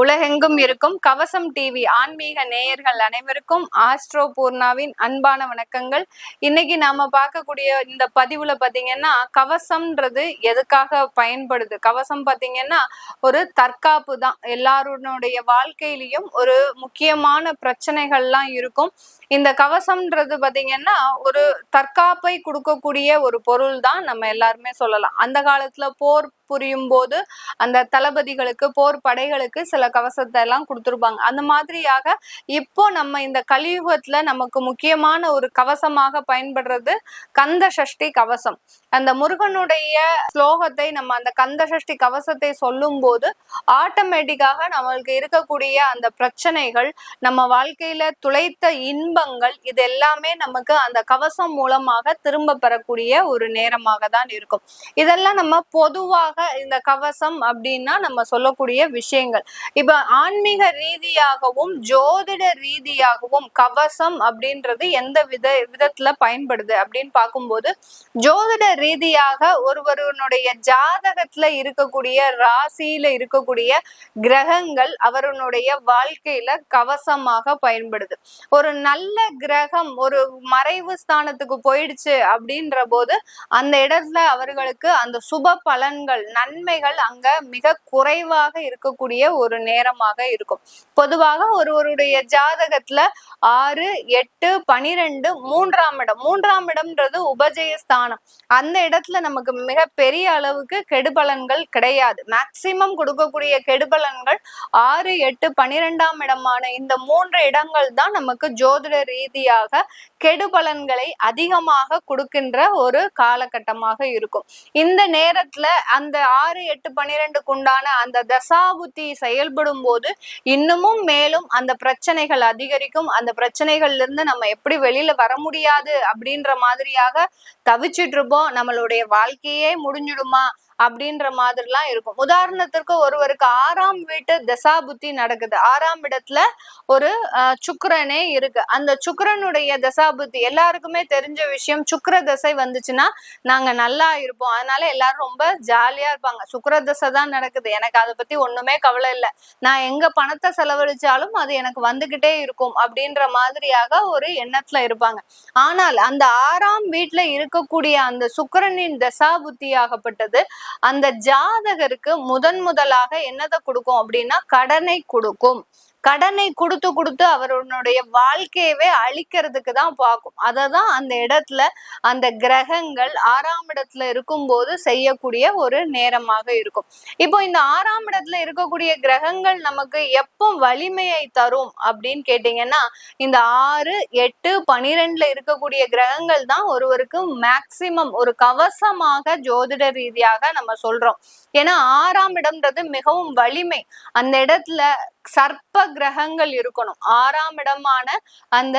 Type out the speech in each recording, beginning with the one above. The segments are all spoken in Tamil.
உலகெங்கும் இருக்கும் கவசம் டிவி ஆன்மீக நேயர்கள் அனைவருக்கும் ஆஸ்ட்ரோ பூர்ணாவின் அன்பான வணக்கங்கள். இன்னைக்கு நாம பார்க்கக்கூடிய இந்த பதிவுல பாத்தீங்கன்னா கவசம்ன்றது எதுக்காக பயன்படுது? கவசம் பாத்தீங்கன்னா ஒரு தற்காப்பு தான். எல்லாருடைய வாழ்க்கையிலையும் ஒரு முக்கியமான பிரச்சனைகள்லாம் இருக்கும். இந்த கவசம்ன்றது பாத்தீங்கன்னா ஒரு தற்காப்பை கொடுக்கக்கூடிய ஒரு பொருள் தான் நம்ம எல்லாருமே சொல்லலாம். அந்த காலத்துல போர் புரியும் போது அந்த தளபதிகளுக்கு போர் படைகளுக்கு சில கவசத்தை எல்லாம் கொடுத்துருப்பாங்க. அந்த மாதிரியாக இப்போ நம்ம இந்த கலியுகத்துல நமக்கு முக்கியமான ஒரு கவசமாக பயன்படுறது கந்த சஷ்டி கவசம். அந்த முருகனுடைய ஸ்லோகத்தை நம்ம அந்த கந்த சஷ்டி கவசத்தை சொல்லும் போது ஆட்டோமேட்டிக்காக நம்மளுக்கு இருக்கக்கூடிய அந்த பிரச்சனைகள் நம்ம வாழ்க்கையில துளைத்த இன்பங்கள் இது எல்லாமே நமக்கு அந்த கவசம் மூலமாக திரும்ப பெறக்கூடிய ஒரு நேரமாக தான் இருக்கும். இதெல்லாம் நம்ம பொதுவாக இந்த கவசம் அப்படின்னா நம்ம சொல்லக்கூடிய விஷயங்கள். இப்ப ஆன்மீக ரீதியாகவும் ஜோதிட ரீதியாகவும் கவசம் அப்படின்றது எந்த வித விதத்துல பயன்படுது அப்படின்னு பார்க்கும்போது ஜோதிட ரீதியாக ஒருவருடைய ஜாதகத்துல இருக்கக்கூடிய ராசியில இருக்கக்கூடிய கிரகங்கள் அவருடைய வாழ்க்கையில கவசமாக பயன்படுது. ஒரு நல்ல கிரகம் ஒரு மறைவு ஸ்தானத்துக்கு போயிடுச்சு அப்படின்ற போது அந்த இடத்துல அவர்களுக்கு அந்த சுப பலன்கள் நன்மைகள் அங்க மிக குறைவாக இருக்கக்கூடிய ஒரு நேரமாக இருக்கும். பொதுவாக ஒருவருடைய ஜாதகத்துல ஆறு எட்டு பனிரெண்டு மூன்றாம் இடம். மூன்றாம் இடம்ன்றது உபஜயஸ்தானம். அந்த இடத்துல நமக்கு மிக பெரிய அளவுக்கு கெடுபலன்கள் கிடையாது. மேக்சிமம் கொடுக்கக்கூடிய கெடுபலன்கள் ஆறு எட்டு பனிரெண்டாம் இடமான இந்த மூன்று இடங்கள் தான் நமக்கு ஜோதிட ரீதியாக கெடுபலன்களை அதிகமாக கொடுக்கின்ற ஒரு காலகட்டமாக இருக்கும். இந்த நேரத்துல அந்த ஆறு எட்டு பன்னிரெண்டுக்கு உண்டான அந்த தசாபுத்தி செயல்படும் போது இன்னமும் மேலும் அந்த பிரச்சனைகள் அதிகரிக்கும். அந்த பிரச்சனைகள்ல இருந்து நம்ம எப்படி வெளியில வர முடியாது அப்படின்ற மாதிரியாக தவிச்சிட்டு இருப்போம் நம்மளுடைய வாழ்க்கையே முடிஞ்சிடுமா அப்படின்ற மாதிரிலாம் இருக்கும். உதாரணத்திற்கு ஒருவருக்கு ஆறாம் வீட்டு தசாபுத்தி நடக்குது. ஆறாம் இடத்துல ஒரு அஹ், இருக்கு. அந்த சுக்கிரனுடைய தசாபுத்தி எல்லாருக்குமே தெரிஞ்ச விஷயம் சுக்கர தசை வந்துச்சுன்னா நாங்க நல்லா இருப்போம். அதனால எல்லாரும் ரொம்ப ஜாலியா இருப்பாங்க. சுக்கர தசை தான் நடக்குது. எனக்கு அதை பத்தி ஒண்ணுமே கவலை இல்லை. நான் எங்க பணத்தை செலவழிச்சாலும் அது எனக்கு வந்துகிட்டே இருக்கும் அப்படின்ற மாதிரியாக ஒரு எண்ணத்துல இருப்பாங்க. ஆனால் அந்த ஆறாம் வீட்டுல இருக்கக்கூடிய அந்த சுக்கரனின் தசாபுத்தி ஆகப்பட்டது அந்த ஜாதகருக்கு முதன் முதலாக என்னதை கொடுக்கும் அப்படின்னா கடனை கொடுக்கும். கடனை கொடுத்து கொடுத்து அவருடைய வாழ்க்கையவே அழிக்கிறதுக்கு தான் பார்க்கும். அதை தான் அந்த இடத்துல அந்த கிரகங்கள் ஆறாம் இடத்துல இருக்கும்போது செய்யக்கூடிய ஒரு நேரமாக இருக்கும். இப்போ இந்த ஆறாம் இடத்துல இருக்கக்கூடிய கிரகங்கள் நமக்கு எப்போ வலிமையை தரும் அப்படின்னு கேட்டீங்கன்னா இந்த ஆறு எட்டு பனிரெண்டுல இருக்கக்கூடிய கிரகங்கள் தான் ஒருவருக்கு மேக்சிமம் ஒரு கவசமாக ஜோதிட ரீதியாக நம்ம சொல்றோம். ஏன்னா ஆறாம் இடம்ன்றது மிகவும் வலிமை. அந்த இடத்துல சர்ப்ப கிரகங்கள் இருக்கணும். ஆறாம் இடமான அந்த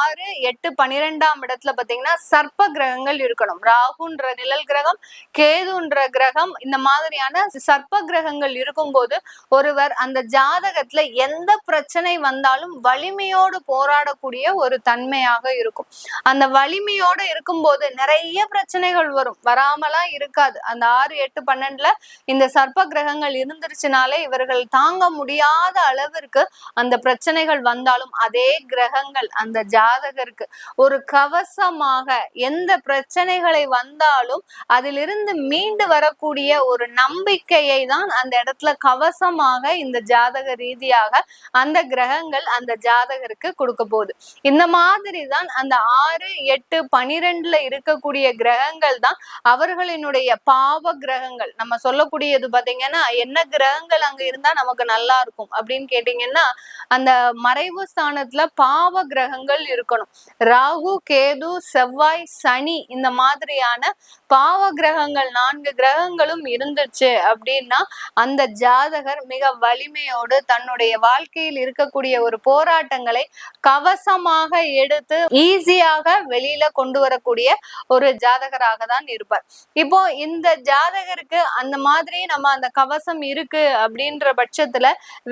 ஆறு எட்டு பனிரெண்டாம் இடத்துல பாத்தீங்கன்னா சர்ப்ப கிரகங்கள் இருக்கணும். ராகுன்ற நிழல் கிரகம் கேதுன்ற கிரகம் இந்த மாதிரியான சர்ப்ப கிரகங்கள் இருக்கும்போது ஒருவர் அந்த ஜாதகத்துல எந்த பிரச்சனை வந்தாலும் வலிமையோடு போராடக்கூடிய ஒரு தன்மையாக இருக்கும். அந்த வலிமையோட இருக்கும்போது நிறைய பிரச்சனைகள் வரும். வராமலாம் இருக்காது. அந்த ஆறு எட்டு பன்னெண்டுல இந்த சர்ப்ப கிரகங்கள் இருந்துருச்சுனாலே இவர்கள் தாங்க முடியாத அளவிற்கு அந்த பிரச்சனைகள் வந்தாலும் அதே கிரகங்கள் அந்த ஜாதகருக்கு ஒரு கவசமாக எந்த பிரச்சனைகளை வந்தாலும் அதிலிருந்து மீண்டு வரக்கூடிய ஒரு நம்பிக்கையை தான் அந்த இடத்துல கவசமாக இந்த ஜாதக ரீதியாக அந்த கிரகங்கள் அந்த ஜாதகருக்கு கொடுக்க போகுது. இந்த மாதிரி தான் அந்த ஆறு எட்டு பனிரெண்டுல இருக்கக்கூடிய கிரகங்கள் தான் அவர்களினுடைய பாவ கிரகங்கள். நம்ம சொல்லக்கூடியது பாத்தீங்கன்னா என்ன கிரகங்கள் அங்க இருந்தா நமக்கு நல்லா இருக்கும்? ஆகும் அப்படின்னு கேட்டீங்கன்னா அந்த மறைவு ஸ்தானத்துல பாவ கிரகங்கள் இருக்கணும். ராகு கேது செவ்வாய் சனி இந்த மாதிரியான பாவ கிரகங்கள் நான்கு கிரகங்களும் இருந்துச்சு அப்படின்னா அந்த ஜாதகர் மிக வலிமையோடு தன்னுடைய வாழ்க்கையில் இருக்கக்கூடிய ஒரு போராட்டங்களை கவசமாக எடுத்து ஈஸியாக வெளியில கொண்டு வரக்கூடிய ஒரு ஜாதகராக தான் இருப்பார். இப்போ இந்த ஜாதகருக்கு அந்த மாதிரி நம்ம அந்த கவசம் இருக்கு அப்படின்ற பட்சத்துல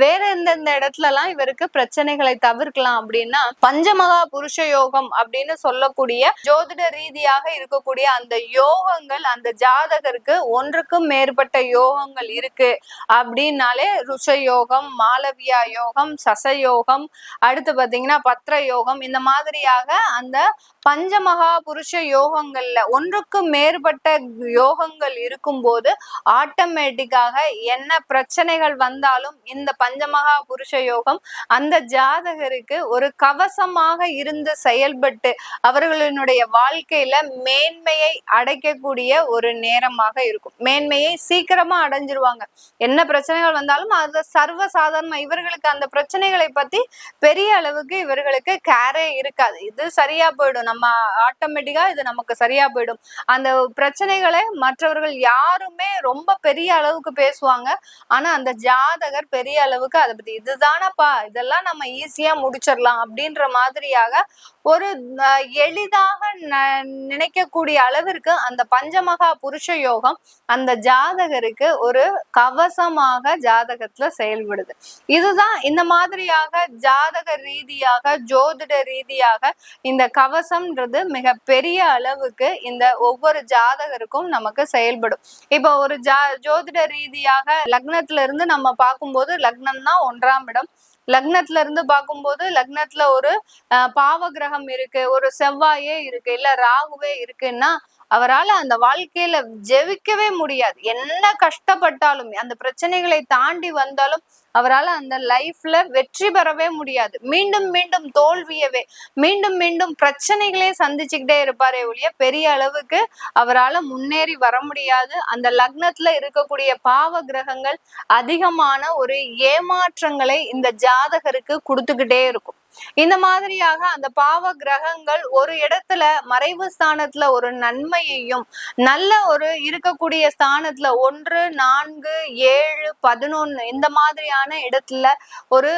வேற எந்தெந்த இடத்துல எல்லாம் இவருக்கு பிரச்சனைகளை தவிர்க்கலாம் அப்படின்னா பஞ்சமகா புருஷ யோகம் அப்படின்னு சொல்லக்கூடிய ஜோதிட ரீதியாக இருக்கக்கூடிய அந்த யோகங்கள் அந்த ஜாதகருக்கு ஒன்றுக்கும் மேற்பட்ட யோகங்கள் இருக்கு அப்படின்னாலே ருஷ யோகம் மாலவியா யோகம் சசயோகம் அடுத்து பாத்தீங்கன்னா பத்ர யோகம் இந்த மாதிரியாக அந்த பஞ்சமகா புருஷ யோகங்கள்ல ஒன்றுக்கும் மேற்பட்ட யோகங்கள் இருக்கும்போது ஆட்டோமேட்டிக்காக என்ன பிரச்சனைகள் வந்தாலும் இந்த பஞ்ச பஞ்சமகா புருஷ யோகம் அந்த ஜாதகருக்கு ஒரு கவசமாக இருந்து செயல்பட்டு அவர்களினுடைய வாழ்க்கையில மேன்மையை அடைக்கக்கூடிய ஒரு நேரமாக இருக்கும். மேன்மையை சீக்கிரமா அடைஞ்சிருவாங்க. என்ன பிரச்சனைகள் வந்தாலும் அது சர்வ இவர்களுக்கு அந்த பிரச்சனைகளை பத்தி பெரிய அளவுக்கு இவர்களுக்கு கேரே இருக்காது. இது சரியா போயிடும். நம்ம ஆட்டோமேட்டிக்கா இது நமக்கு சரியா போயிடும். அந்த பிரச்சனைகளை மற்றவர்கள் யாருமே ரொம்ப பெரிய அளவுக்கு பேசுவாங்க. ஆனா அந்த ஜாதகர் பெரிய அளவுக்கு அதை பத்தி இதுதானப்பா இதெல்லாம் நம்ம ஈஸியா முடிச்சிடலாம் அப்படின்ற மாதிரியாக ஒரு எளிதாக ந- நினைக்கக்கூடிய அளவிற்கு அந்த பஞ்சமகா புருஷ யோகம் அந்த ஜாதகருக்கு ஒரு கவசமாக ஜாதகத்துல செயல்படுது. இதுதான் இந்த மாதிரியாக ஜாதக ரீதியாக ஜோதிட ரீதியாக இந்த கவசம்ன்றது மிக பெரிய அளவுக்கு இந்த ஒவ்வொரு ஜாதகருக்கும் நமக்கு செயல்படும். இப்போ ஒரு ஜா ஜோதிட ரீதியாக லக்னத்துல இருந்து நம்ம பார்க்கும்போது லக்னம் தான் ஒன்றாம் இடம் லக்னத்துல இருந்து பார்க்கும்போது லக்னத்துல ஒரு அஹ், பாவ கிரகம் இருக்கு ஒரு செவ்வாயே இருக்கு இல்ல ராகுவே இருக்குன்னா அவரால அந்த வாழ்க்கையில ஜெயிக்கவே முடியாது. என்ன கஷ்டப்பட்டாலும் அந்த பிரச்சனைகளை தாண்டி வந்தாலும் அவரால அந்த லைஃப்ல வெற்றி பெறவே முடியாது. மீண்டும் மீண்டும் தோல்வியவே மீண்டும் மீண்டும் பிரச்சனைகளே சந்திச்சுக்கிட்டே இருப்பாரே ஒழிய பெரிய அளவுக்கு அவரால முன்னேறி வர முடியாது. அந்த லக்னத்துல இருக்கக்கூடிய பாவ கிரகங்கள் அதிகமான ஒரு ஏமாற்றங்களை இந்த ஜாதகருக்கு கொடுத்துக்கிட்டே இருக்கும். இந்த மாதிரியாக அந்த பாவ கிரகங்கள் ஒரு இடத்துல மறைவு ஸ்தானத்துல ஒரு நன்மையையும் நல்ல ஒரு இருக்கக்கூடிய ஸ்தானத்துல ஒன்று நான்கு ஏழு பதினொன்னு இந்த மாதிரியான இடத்துல ஒரு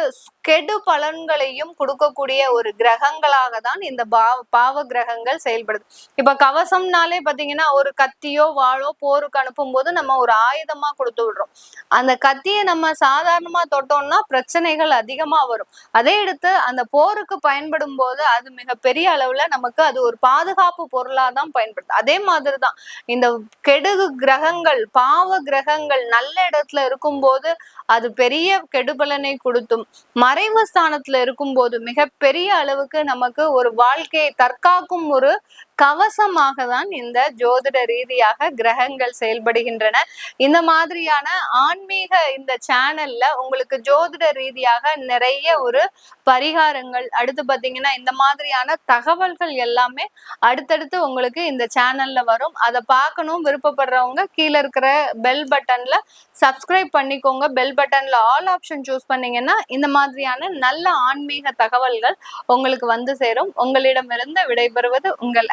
கெடு பலன்களையும் கொடுக்கக்கூடிய ஒரு கிரகங்களாக தான் இந்த பாவ பாவ கிரகங்கள் செயல்படுது. இப்ப கவசம்னாலே பாத்தீங்கன்னா ஒரு கத்தியோ வாழோ போருக்கு அனுப்பும் போது நம்ம ஒரு ஆயுதமா கொடுத்து விடுறோம். அந்த கத்தியை நம்ம சாதாரணமா தொட்டோம்னா பிரச்சனைகள் அதிகமா வரும். அதே எடுத்து அந்த போருக்கு பயன்படும் போது அது மிக பெரிய அளவுல நமக்கு அது ஒரு பாதுகாப்பு பொருளா தான் பயன்படுது. அதே மாதிரிதான் இந்த கெடுகு கிரகங்கள் பாவ கிரகங்கள் நல்ல இடத்துல இருக்கும்போது அது பெரிய கெடுபலனை கொடுத்தும். மறைவு ஸ்தானத்துல இருக்கும்போது மிக பெரிய அளவுக்கு நமக்கு ஒரு வாழ்க்கையை தற்காக்கும் ஒரு கவசமாக தான் இந்த ஜோதிட ரீதியாக கிரகங்கள் செயல்படுகின்றன. இந்த மாதிரியான ஆன்மீக இந்த சேனல்ல உங்களுக்கு ஜோதிட ரீதியாக நிறைய ஒரு பரிகாரங்கள் அடுத்து பாத்தீங்கன்னா இந்த மாதிரியான தகவல்கள் எல்லாமே அடுத்தடுத்து உங்களுக்கு இந்த சேனல்ல வரும். அதை பார்க்கணும் விருப்பப்படுறவங்க கீழே இருக்கிற பெல் பட்டன்ல சப்ஸ்கிரைப் பண்ணிக்கோங்க. பெல் பட்டன்ல ஆல் ஆப்ஷன் சூஸ் பண்ணீங்கன்னா இந்த மாதிரியான நல்ல ஆன்மீக தகவல்கள் உங்களுக்கு வந்து சேரும். உங்களிடமிருந்து விடைபெறுவது உங்கள்